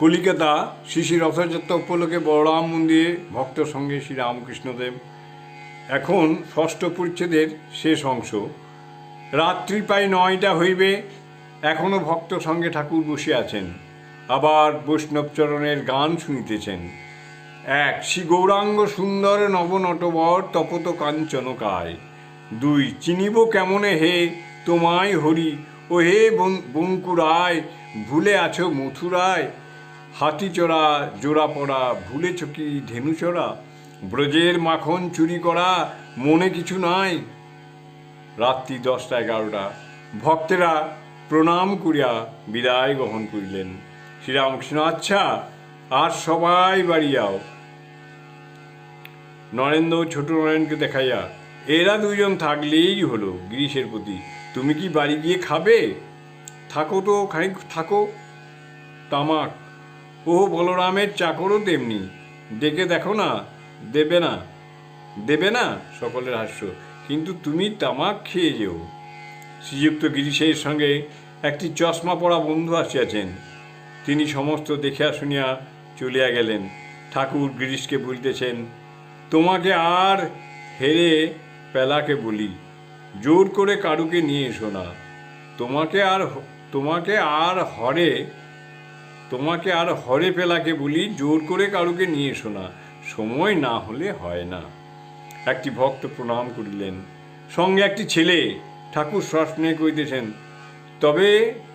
কলিকাতা শ্রী শ্রী রথযাত্রা উপলক্ষে বলরাম মন্দিরে ভক্ত সঙ্গে শ্রী রামকৃষ্ণদেব। এখন ষষ্ঠ পরিচ্ছেদের শেষ অংশ। রাত্রি প্রায় নয়টা হইবে এখনও ভক্ত সঙ্গে ঠাকুর বসে আছেন। আবার বৈষ্ণবচরণের গান শুনিতেছেন। এক, শ্রী গৌরাঙ্গ সুন্দর নবনটবর তপত কাঞ্চনকায়। দুই, চিনিব কেমনে হে তোমায় হরি, ও হে বঙ্কুরায়, ভুলে আছো মথুরায়। হাতিচড়া জোড়া পড়া ভুলেছ কি ধেনুচড়া ব্রজের মাখন চুরি করা মনে কিছু নাই। রাত্রি দশটা এগারোটা, ভক্তেরা প্রণাম করিয়া বিদায় গ্রহণ করিলেন। শ্রীরামকৃষ্ণ আচ্ছা আর সবাই বাড়ি যাও। নরেন্দ্র, ছোট নরেনকে দেখাইয়া, এরা দুজন থাকলেই হলো গিরিশের প্রতি। তুমি কি বাড়ি গিয়ে খাবে? থাকো তো, খানিক থাকো। তামাক ও বলরামের চাকরও তেমনি। ডেকে দেখো না, দেবে না। দেবে না সকলের হাস্য, কিন্তু তুমি তামাক খেয়ে যেও। শ্রীযুক্ত গিরিশের সঙ্গে একটি চশমা পরা বন্ধু আসিয়াছেন। তিনি সমস্ত দেখিয়া শুনিয়া চলিয়া গেলেন। ঠাকুর গিরিশকে বলিতেছেন, তোমাকে আর হেরে পেলাকে বলি, জোর করে কারুকে নিয়ে এসো না। তোমাকে আর তোমাকে আর হরে তোমাকে আর হরে পেলাকে বলি জোর করে কারুকে নিয়ে এসো না। সময় না হলে হয় না। একটি ভক্ত প্রণাম করিলেন। সঙ্গে একটি ছেলে ঠাকুর শ্বাসনে কইতেছেন, তবে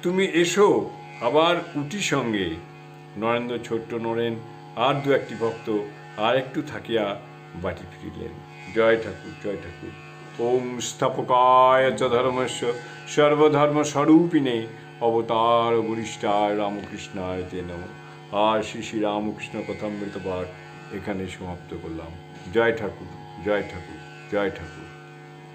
তুমি এসো আবার উটি সঙ্গে। নরেন্দ্র ছোট্ট নরেন আর দু একটি ভক্ত আর একটু থাকিয়া বাটি ফিরিলেন। জয় ঠাকুর জয় ঠাকুর। ওম স্থাপকায় চ ধর্মস্য সর্বধর্ম স্বরূপিণে অবতার বরিষ্ঠায় রামকৃষ্ণায় তে নম। আর শ্রী শ্রী রামকৃষ্ণ কথামৃত পাঠ এখানে সমাপ্ত করলাম। জয় ঠাকুর জয় ঠাকুর জয় ঠাকুর।